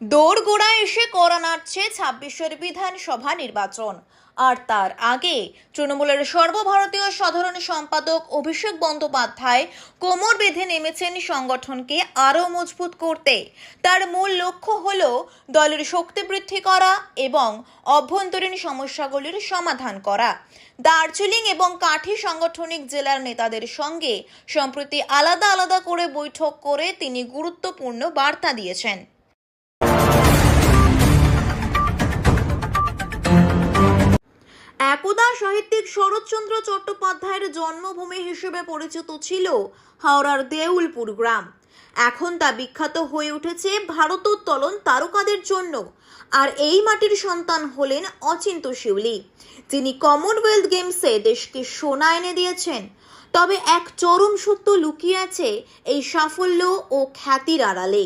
দোরগোড়ায় এসে করা নাড়ছে ছাব্বিশের বিধানসভা নির্বাচন। আর তার আগে তৃণমূলের সর্বভারতীয় সাধারণ সম্পাদক অভিষেক বন্দ্যোপাধ্যায় কোমর বেঁধে নেমেছেন সংগঠনকে আরও মজবুত করতে। তার মূল লক্ষ্য হল দলের শক্তি বৃদ্ধি করা এবং অভ্যন্তরীণ সমস্যাগুলির সমাধান করা। দার্জিলিং এবং কাঠি সাংগঠনিক জেলার নেতাদের সঙ্গে সম্প্রতি আলাদা আলাদা করে বৈঠক করে তিনি গুরুত্বপূর্ণ বার্তা দিয়েছেন। একদা সাহিত্যিক শরৎচন্দ্র চট্টোপাধ্যায়ের জন্মভূমি হিসেবে পরিচিত ছিল হাওড়ার দেউলপুর গ্রাম। এখন তা বিখ্যাত হয়ে উঠেছে ভারতোত্তোলন তারকাদের জন্য। আর এই মাটির সন্তান হলেন অচিন্ত শিউলি, যিনি কমনওয়েলথ গেমসে দেশকে সোনা এনে দিয়েছেন। তবে এক চরম সত্য লুকিয়ে আছে এই সাফল্য ও খ্যাতির আড়ালে।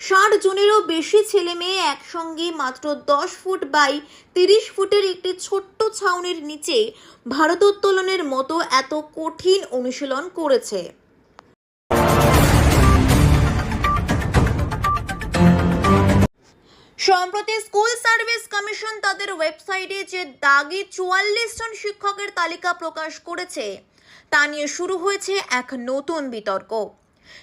ষাট জনেরও বেশি ছেলে মেয়ে একসঙ্গে মাত্র দশ ফুট বাই তিরিশ ফুটের একটি ছোট্ট ছাউনির নিচে ভারতোত্তোলনের মতো এত কঠিন অনুশীলন করেছে। সম্প্রতি স্কুল সার্ভিস কমিশন তাদের ওয়েবসাইটে যে দাগি চুয়াল্লিশ জন শিক্ষকের তালিকা প্রকাশ করেছে, তা নিয়ে শুরু হয়েছে এক নতুন বিতর্ক।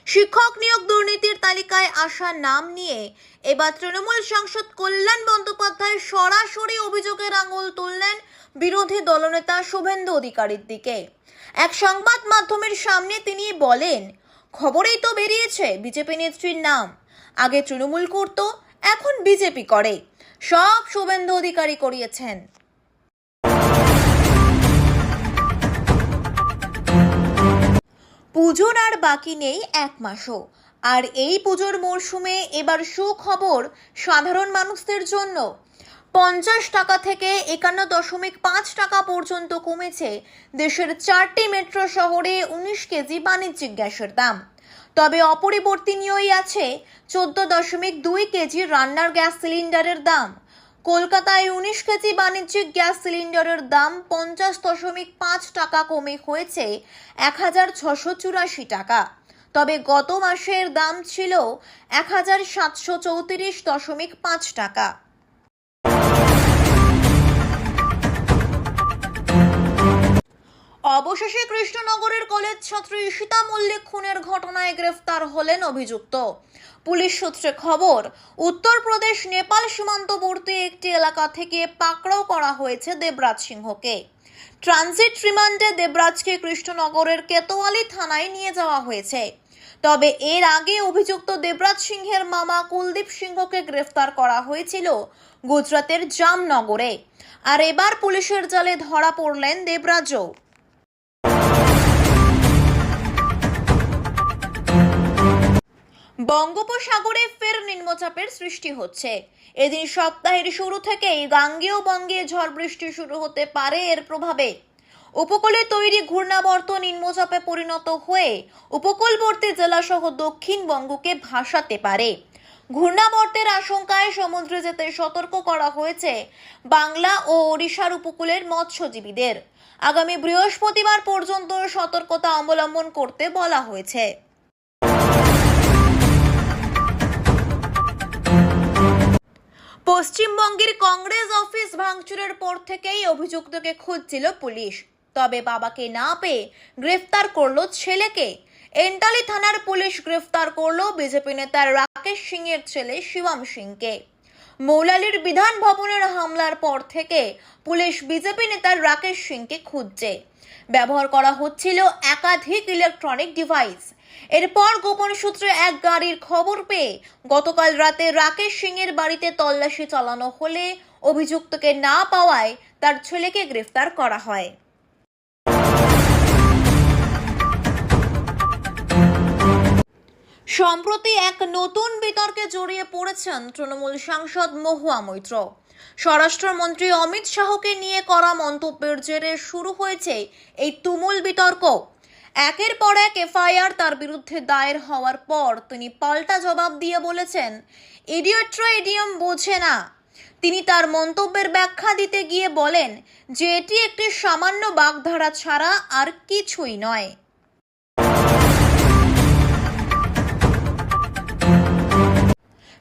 শিক্ষক নিয়োগ দুর্নীতির তালিকায় আসা নাম নিয়ে এবার তৃণমূল সাংসদ কল্যাণ বন্দ্যোপাধ্যায় সরাসরি অভিযোগের আঙুল তুললেন বিরোধী দলনেতা শুভেন্দু অধিকারীর দিকে। এক সংবাদ মাধ্যমের সামনে তিনি বলেন, খবরেই তো বেরিয়েছে বিজেপি নেত্রীর নাম। আগে তৃণমূল করত, এখন বিজেপি করে। সব শুভেন্দু অধিকারী করিয়েছেন। পুজোর আর বাকি নেই এক মাসও। আর এই পুজোর মরশুমে এবার সুখবর সাধারণ মানুষদের জন্য। পঞ্চাশ টাকা থেকে একান্ন দশমিক পাঁচ টাকা পর্যন্ত কমেছে দেশের চারটি মেট্রো শহরে উনিশ কেজি বাণিজ্যিক গ্যাসের দাম। তবে অপরিবর্তনীয়ই আছে চোদ্দ দশমিক দুই কেজি রান্নার গ্যাস সিলিন্ডারের দাম। কলকাতায় উনিশ কেজি বাণিজ্যিক গ্যাস সিলিন্ডারের দাম পঞ্চাশ দশমিক পাঁচ টাকা কমে হয়েছে এক হাজার ছশো চুরাশি টাকা। তবে গত মাসের দাম ছিল এক হাজার সাতশো চৌত্রিশ দশমিক পাঁচ টাকা। অবশেষে কৃষ্ণনগরের কলেজ ছাত্রী ঈশিতা মল্লিক খুনের ঘটনায় গ্রেফতার হলেন অভিযুক্ত। পুলিশ সূত্রে খবর, উত্তরপ্রদেশ, নেপাল সীমান্তবর্তী একটি এলাকা থেকে পাকড়াও করা হয়েছে দেবরাজ সিংহকে। ট্রানজিট রিমান্ডে দেবরাজকে কৃষ্ণনগরের কেতোয়ালি থানায় নিয়ে যাওয়া হয়েছে। তবে এর আগে অভিযুক্ত দেবরাজ সিংহের মামা কুলদীপ সিংহকে গ্রেফতার করা হয়েছিল গুজরাতের জামনগরে। আর এবার পুলিশের জালে ধরা পড়লেন দেবরাজও। বঙ্গোপসাগরে ফের নিম্নচাপের সৃষ্টি হচ্ছে। এদিন সপ্তাহের শুরু থেকেই গাঙ্গেয় বঙ্গে ঝড় বৃষ্টি শুরু হতে পারে এর প্রভাবে। উপকূলে তৈরি ঘূর্ণাবর্ত নিম্নচাপে পরিণত হয়ে উপকূলবর্তী জেলাসহ দক্ষিণবঙ্গকে ভাসাতে পারে। ঘূর্ণাবর্তের আশঙ্কায় সমুদ্রে যেতে সতর্ক করা হয়েছে বাংলা ও ওড়িশার উপকূলের মৎস্যজীবীদের। আগামী বৃহস্পতিবার পর্যন্ত সতর্কতা অবলম্বন করতে বলা হয়েছে। পশ্চিমবঙ্গের কংগ্রেস অফিস ভাঙচুরের পর থেকেই অভিযুক্তকে খুঁজছিল পুলিশ। তবে বাবাকে না পেয়ে গ্রেফতার করল ছেলেকে। এন্টালি থানার পুলিশ গ্রেফতার করল বিজেপি নেতা রাকেশ সিং এর ছেলে শিবম সিংকে। মৌলালির বিধান ভবনের হামলার পর থেকে পুলিশ বিজেপি নেতা রাকেশ সিংকে খুঁজছে। ব্যবহার করা হচ্ছিল একাধিক ইলেকট্রনিক ডিভাইস। এরপর গোপন সূত্রে এক গাড়ির খবর পেয়ে গতকাল রাতে রাকেশ সিং এর বাড়িতে তল্লাশি চালানো হলে অভিযুক্তকে না পাওয়ায় তার ছেলেকে গ্রেফতার করা হয়। সম্প্রতি এক নতুন বিতর্কে জড়িয়ে পড়েছেন তৃণমূল সাংসদ মহুয়া মৈত্র। স্বরাষ্ট্রমন্ত্রী অমিত শাহকে নিয়ে করা মন্তব্যের জেরে শুরু হয়েছে এই তুমুল বিতর্ক। একের পর এক এফআইআর তার বিরুদ্ধে দায়ের হওয়ার পর তিনি পাল্টা জবাব দিয়ে বলেছেন ইডিয়ট্রা ইডিয়ম বোঝে না। তিনি তার মন্তব্যের ব্যাখ্যা দিতে গিয়ে বলেন যে, এটি একটি সামান্য বাগধারা ছাড়া আর কিছুই নয়।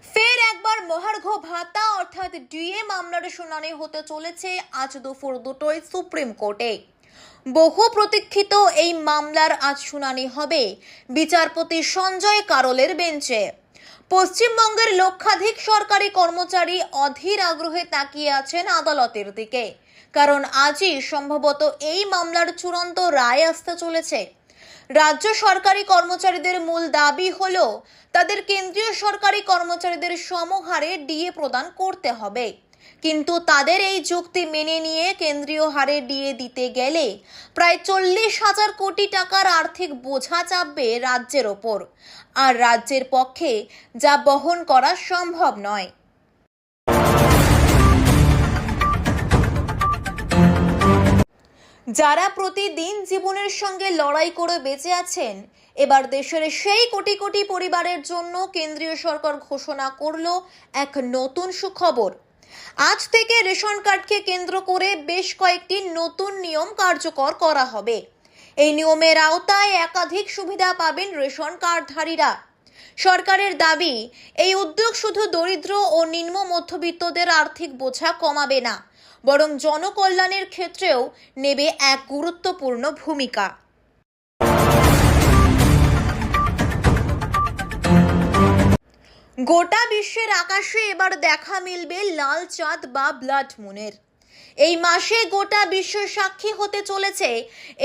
ফের একবার মহার্ঘ ভাতা অর্থাৎ ডিএ মামলার শুনানি হতে চলেছে আজ দুপুর দুটোয় সুপ্রিম কোর্টে। বহু প্রতীক্ষিত এই মামলার আজ শুনানি হবে বিচারপতি সঞ্জয় কারলের বেঞ্চে। পশ্চিমবঙ্গের লক্ষাধিক সরকারি কর্মচারী অধীর আগ্রহে তাকিয়ে আছেন আদালতের দিকে। কারণ আজই সম্ভবত এই মামলার চূড়ান্ত রায় আসতে চলেছে। রাজ্য সরকারি কর্মচারীদের মূল দাবি হলো, তাদের কেন্দ্রীয় সরকারি কর্মচারীদের সমহারে ডিএ প্রদান করতে হবে। কিন্তু তাদের এই যুক্তি মেনে নিয়ে কেন্দ্রীয় হারে ডিএ দিতে গেলে প্রায় চল্লিশ হাজার কোটি টাকার আর্থিক বোঝা চাপবে রাজ্যের ওপর। আর রাজ্যের পক্ষে যা বহন করা সম্ভব নয়। যারা প্রতিদিন জীবনের সঙ্গে লড়াই করে বেঁচে আছেন, এবার দেশের সেই কোটি কোটি পরিবারের জন্য কেন্দ্রীয় সরকার ঘোষণা করল এক নতুন সুখবর। আজ থেকে রেশন কার্ডকে কেন্দ্র করে বেশ কয়েকটি নতুন নিয়ম কার্যকর করা হবে। এই নিয়মের আওতায় একাধিক সুবিধা পাবেন রেশন কার্ডধারীরা। সরকারের দাবি, এই উদ্যোগ শুধু দরিদ্র ও নিম্ন মধ্যবিত্তদের আর্থিক বোঝা কমাবে না, বরং জনকল্যাণের ক্ষেত্রেও নেবে এক গুরুত্বপূর্ণ ভূমিকা। গোটা বিশ্বের আকাশে এবার দেখা মিলবে লাল চাঁদ বা ব্লাড মুনের। এই মাসে গোটা বিশ্ব সাক্ষী হতে চলেছে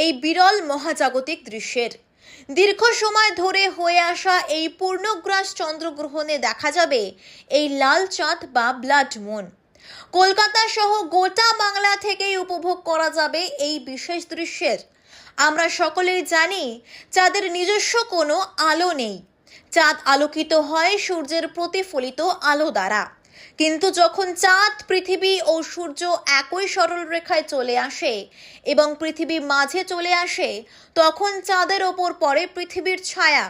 এই বিরল মহাজাগতিক দৃশ্যের। দীর্ঘ সময় ধরে হয়ে আসা এই পূর্ণগ্রাস চন্দ্রগ্রহণে দেখা যাবে এই লাল চাঁদ বা ব্লাড মুন। কলকাতা সহ গোটা বাংলা থেকেই উপভোগ করা যাবে এই বিশেষ দৃশ্যের। আমরা সকলেই জানি যাদের নিজস্ব কোনো আলো নেই। চাঁদ আলোকিত হয় সূর্যের প্রতিফলিত আলো দ্বারা। কিন্তু যখন চাঁদ, পৃথিবী ও সূর্য একই সরল রেখায় চলে আসে এবং পৃথিবী মাঝে চলে আসে, তখন চাঁদের ওপর পড়ে পৃথিবীর ছায়া।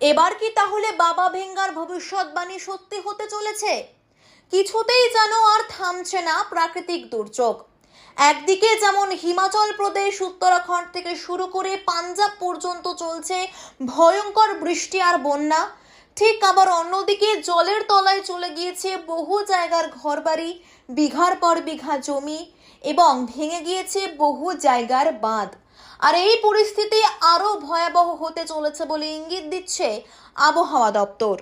এবার কি তাহলে বাবা ভেঙ্গার ভবিষ্যৎবাণী সত্যি হতে চলেছে? কিছুতেই যেন আর থামছে না প্রাকৃতিক দুর্যোগ। একদিকে যেমন হিমাচল প্রদেশ, উত্তরাখণ্ড থেকে শুরু করে পাঞ্জাব পর্যন্ত চলছে ভয়ঙ্কর বৃষ্টি আর বন্যা। ঠিক আবার অন্যদিকে জলের তলায় চলে গিয়েছে বহু জায়গার ঘরবাড়ি, বিঘার পর বিঘা জমি এবং ভেঙে গিয়েছে বহু জায়গার বাঁধ। আর এই পরিস্থিতি আরও ভয়াবহ হতে চলেছে বলে ইঙ্গিত দিচ্ছে আবহাওয়া দপ্তর।